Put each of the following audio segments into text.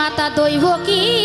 মাতা দৈবকীর ভূমিকা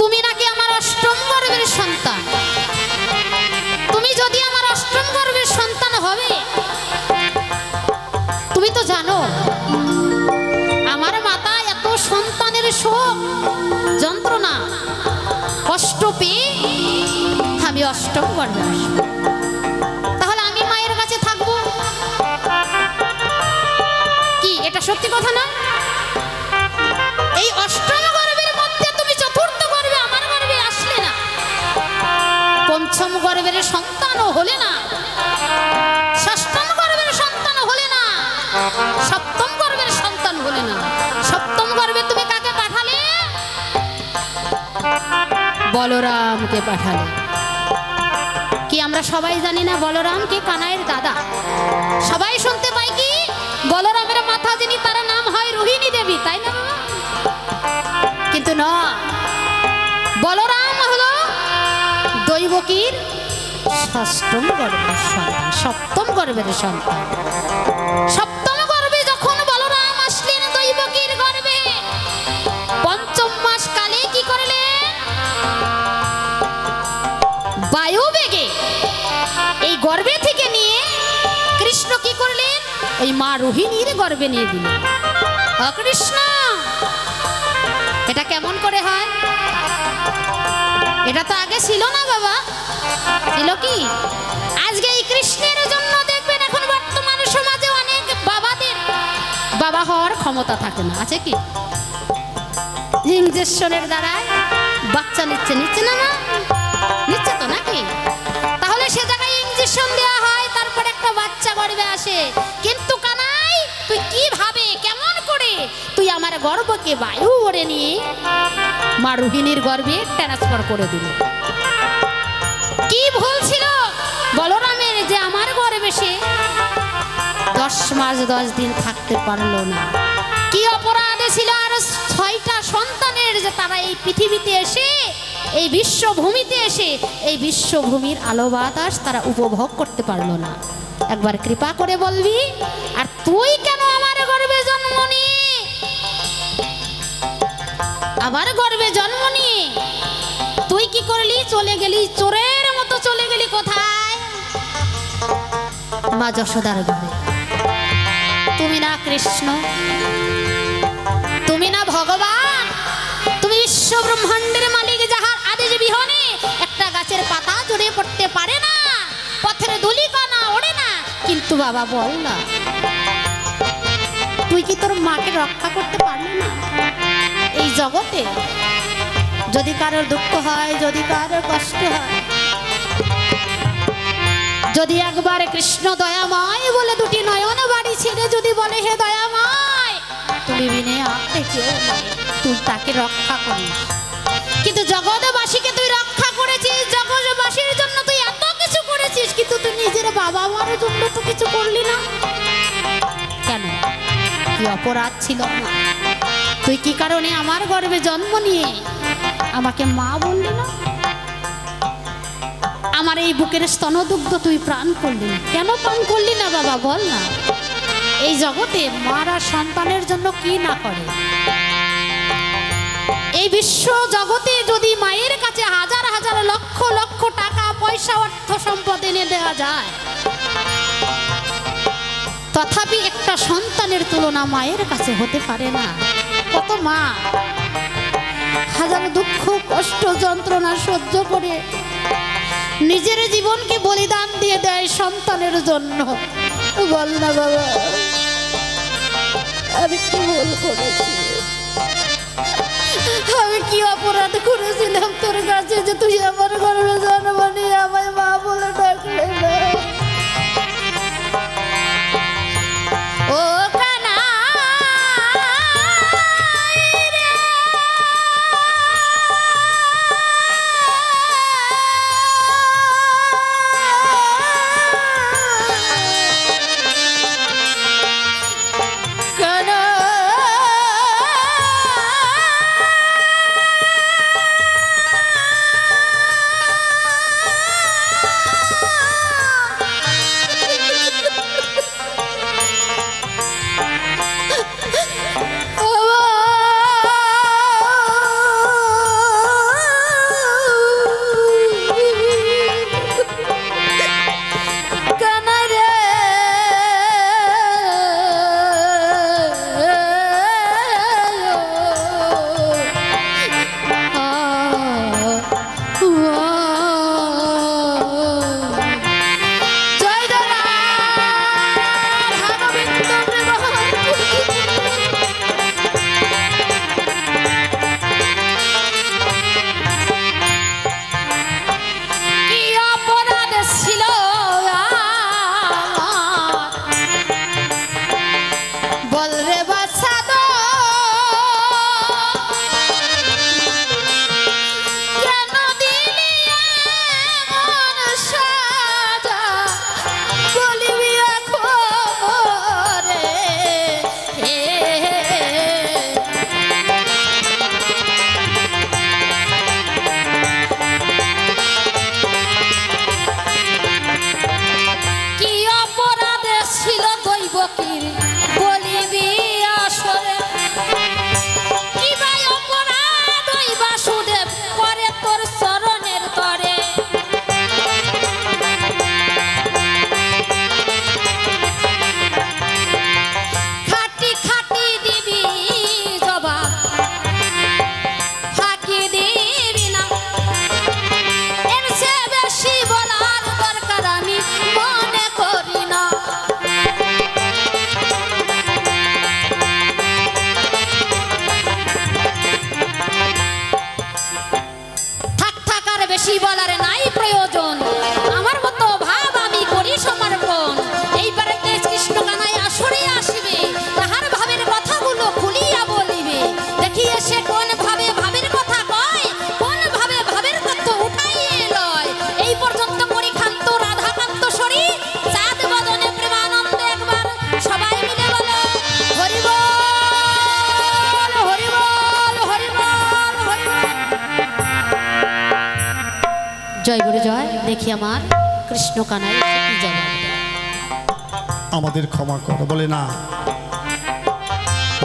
তুমি নাকি আমার অষ্টম গর্ভের সন্তান? তুমি যদি আমার অষ্টম গর্ভের সন্তান হবে, তুমি তো জানো, আমার মাতা এত সন্তানের শোক, যন্ত্রণা, কষ্ট পেয়ে আমি অষ্টম গর্ভে আসব। এটা সত্যি কথা না? এই অষ্টম গর্ভের মধ্যে তুমি চতুর্থ গর্ভে আমার গর্ভে আসলে না। পঞ্চম গর্ভের সন্তানও হলে না। ষষ্ঠম গর্ভের সন্তান হলে না। সপ্তম গর্ভের সন্তান হলে না। সপ্তম গর্ভে তুমি কাকে পাঠালে? বলরামকে পাঠালে। কি আমরা সবাই জানি না বলরামকে কানাইয়ের দাদা? সবাই শুনতে পাই কি? বলরামের মাথা তার নাম হয় রোহিণী দেবী, তাই না কিন্তু না। বলরাম হলো দৈবকীর ষষ্ঠম গর্ভের সন্তান, সপ্তম গর্ভের সন্তান। সপ্তম গর্ভে যখন বলরাম আসলেন দৈবকীর গর্ভে, পঞ্চম মাস কালে কি করলেন? বায়ু বেগে ওই মা রোহিণীর গর্বে নিয়ে দিলেন অ কৃষ্ণ, এটা কেমন করে হয়? এটা তো আগে ছিল না বাবা। ছিল কি? আজকে এই কৃষ্ণের জন্য দেখবেন এখন বর্তমান সমাজে অনেক বাবাদের বাবা হওয়ার ক্ষমতা থাকে না। আছে কি? ইঞ্জেকশনের দ্বারায় বাচ্চা নিচ্ছে নিচ্ছে না মা? নিচ্ছে তো নাকি? তাহলে সে জায়গায় ইঞ্জেকশন দেওয়া বাচ্চা গর্ভে আসে। কিন্তু কানাই, তুই কীভাবে কেমন করে? তুই আমার গর্ভকে বায়ু ওড়ে নিয়ে মা রোহিণীর গর্ভে ট্রান্সফার করে দিল। কি ভুল ছিল? বলরামের যে আমার গর্ভে সে দশ মাস, দশ দিন থাকতে পারল না। কি অপরাধে ছিল আর ছয়টা সন্তানের যে তারা এই পৃথিবীতে এসে, এই বিশ্বভূমিতে এসে, এই বিশ্বভূমির আলো বাতাস তারা উপভোগ করতে পারল না। একবার কৃপা করে বলবি, আর তুই কেন আমার গর্বে জন্ম নিয়ে আমার গর্ভে জন্ম তুই কি করলি? চলে গেলি, চোরের মতো চলে গেলি কোথায়? মা যশোদার ঘরে। তুমি না কৃষ্ণ, তুমি না ভগবান, তুমি বিশ্ব ব্রহ্মাণ্ডের মালিক যাহার আদেশ বিহনে একটা গাছের পাতা জড়ে পড়তে পারে না, পথের দুলি কানা কিন্তু বাবা, বল না। তুই কি তোর মাকে রক্ষা করতে পারলি না? এই জগতে যদি কারোর দুঃখ হয়, যদি কারোর কষ্ট হয়, যদি একবার কৃষ্ণ দয়াময় বলে দুটি নয়ন বাড়ি ছেড়ে যদি বলে, হে দয়াময় তুমি বিনে আপনি কেউ তুই তাকে রক্ষা করিস। কিন্তু জগৎবাসীকে তুই রক্ষা তুই নিজের বাবা মার জন্য তো কিছু করলি না। কেন? কি অপরাধ ছিল আমার? তুই কি কারণে আমার গর্ভে জন্ম নিয়ে আমাকে মা বললি না? আমার এই বুকের স্তনদুগ্ধ তুই প্রাণ করলি না। কেন প্রাণ করলি না বাবা? বল না। এই জগতে মারা সন্তানের জন্য কি না করে? এই বিশ্ব জগতে যদি মায়ের কাছে হাজার হাজার লক্ষ লক্ষ টাকা, পয়সা, অর্থ সম্পদ এনে দেওয়া যায়, তথাপি একটা সন্তানের তুলনা মায়ের কাছে হতে পারে না। কত মা হাজার দুঃখ, কষ্ট, যন্ত্রণা সহ্য করে নিজের জীবনকে বলিদান দিয়ে দেয় সন্তানের জন্য। বল না বাবা, আমি কি ভুল করেছি? আমি কি অপরাধ করেছিলাম তোর কাছে যে তুই আমার গর্বে জন্ম নিয়ে আমায় মা বলে ডাকলে? না দেখি আমার কৃষ্ণ কানাই। আমাদের ক্ষমা করো, বলে না।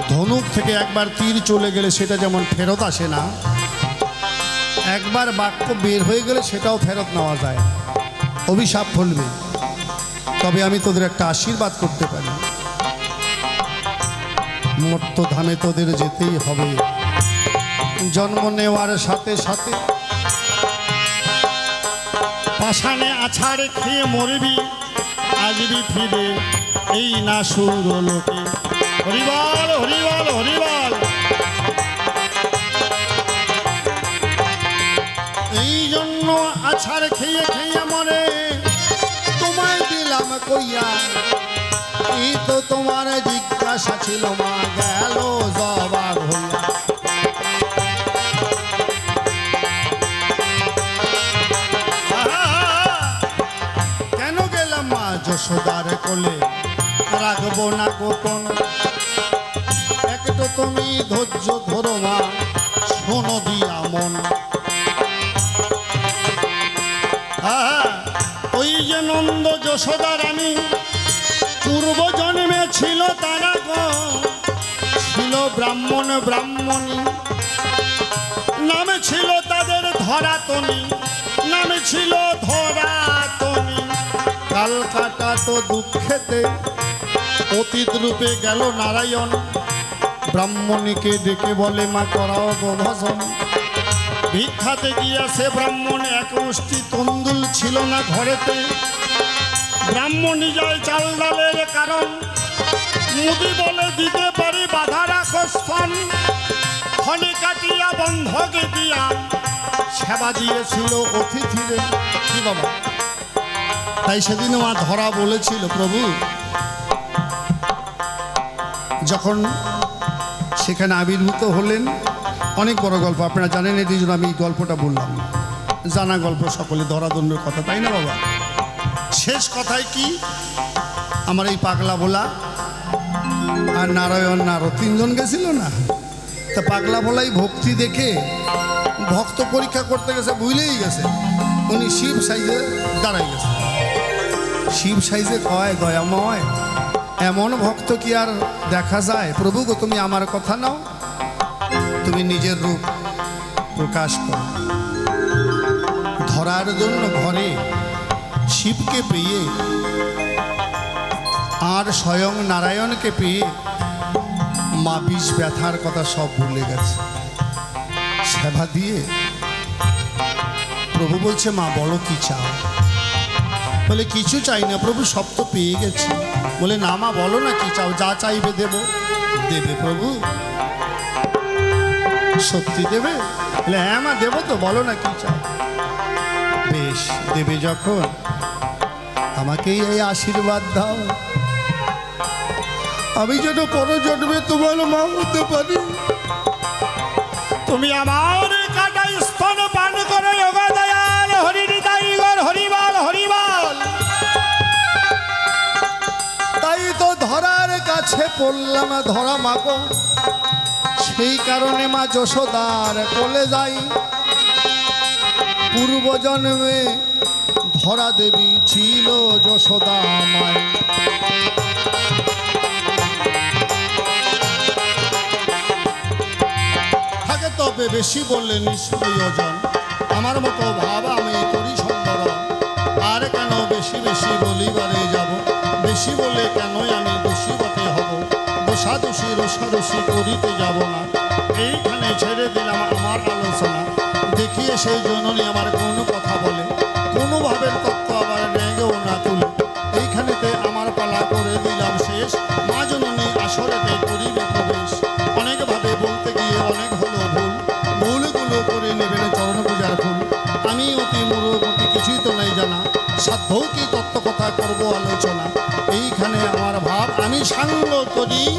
ধনুক থেকে একবার তীর চলে গেলে সেটা যেমন ফেরত আসে না, একবার বাক্য বের হয়ে গেলে সেটাও ফেরত নেওয়া যায়। অভিশাপ ফলবে। তবে আমি তোদের একটা আশীর্বাদ করতে পারি। মর্ত ধামে তোদের যেতেই হবে। জন্ম নেওয়ার সাথে সাথে পাষাণে আছাড়ে খেয়ে মরবি আসবি ফিরে এই না সুর লোকে। হরিবল হরিবল হরিবল। এই জন্য আছাড় খেয়ে খেয়ে মরে, তোমায় দিলাম কইয়া। এই তো তোমার জিজ্ঞাসা ছিল, মা গেল জবাব হইয়া। রাখব না গোপন একটু তুমি ধৈর্য ধরো মা শোনো দিয়া মন। ওই যে নন্দ যশোদা রানী, পূর্ব জন্মে ছিল তারা ছিল ব্রাহ্মণ ব্রাহ্মণী। নামে ছিল তাদের ধরাতনী, নামে ছিল ধরাতনী। কালকাটা তো দুঃখেতে অতীত রূপে গেল নারায়ণ। ব্রাহ্মণীকে ডেকে বলে, মা, করাও গো ভজন ভিক্ষাতে গিয়াছে ব্রাহ্মণ, এক মুষ্টি তন্দুল ছিল না ঘরেতে। ব্রাহ্মণী যায় চাল ডালের কারণ। মুদি বলে দিতে পারি বাধা রাখো স্থান। খনি কাটিয়া বন্ধকে দিয়া সেবা দিয়েছিল অতিথিরে। কি বাবা? তাই সেদিন মা ধরা বলেছিল, প্রভু যখন সেখানে আবির্ভূত হলেন, অনেক বড় গল্প। আপনারা জানেন এই জন্য আমি এই গল্পটা বললাম। জানা গল্প সকলে ধরাদণ্ডের কথা, তাই না বাবা? শেষ কথায় কি? আমার এই পাগলা বলা আর নারায়ণ নারদ তিনজন গেছিল না? তা পাগলা বলাই ভক্তি দেখে ভক্ত পরীক্ষা করতে গেছে ভুলেই গেছে। উনি শিব সাইজে দাঁড়াই গেছে। শিব সাইজে কয়? দয়াময়। এমন ভক্ত কি আর দেখা যায়? প্রভু গো, তুমি আমার কথা নাও। তুমি নিজের রূপ প্রকাশ করো। ধরার জন্য ঘরে শিবকে পেয়ে, আর স্বয়ং নারায়ণকে পেয়ে মা বিষ ব্যথার কথা সব ভুলে গেছে। সেবা দিয়ে প্রভু বলছে, মা, বলো কি চাও? বলে, কিছু চাই না প্রভু, সব তো পেয়ে গেছি। বলে, না মা, বলো না কি চাও, যা চাইবে দেব। দেবে প্রভু। সত্যি দেবে? বলে হ্যাঁ মা, দেবো তো, বলো না কি চাও। বেশ, দেবে যখন, আমাকেই এই আশীর্বাদ দাও। আমি যেন পরজন্মে তোমার মা হতে পারি। তুমি আমার কাটা স্তন পড়লাম ধরা মাগো সেই কারণে মা যশোদার কোলে যাই। পূর্ব জন্মে ধরা দেবী ছিল যশোদা মায় থাকে তবে বেশি বললে নিষ্প্রয়োজন। আমার মতো ভাব আমি করি সম্বরণ আর কেন বেশি বেশি বলিবারে যাব? বেশি বলে হব দোষাদোষী রসাদোষী করিতে যাব না। এইখানে ছেড়ে দিলাম আমার আলোচনা। দেখিয়ে সেই জননী আমার কোনো কথা বলে। কোনো ভাবের তত্ত্ব আবার নেগেও না তুলে। এইখানেতে আমার পালা করে দিলাম শেষ। মা জননী আসরেতে করিবে প্রবেশ। অনেকভাবে বলতে গিয়ে অনেক হলো ভুল। ভুলগুলো করে নেবেন চরণ পূজার ফুল। আমি অতি মূরক কিছুই তো নাই জানা। সাধ্যও কি তত্ত্ব কথা করব আলোচনা। এইখানে আমার ভাব আমি সাঙ্গ করি।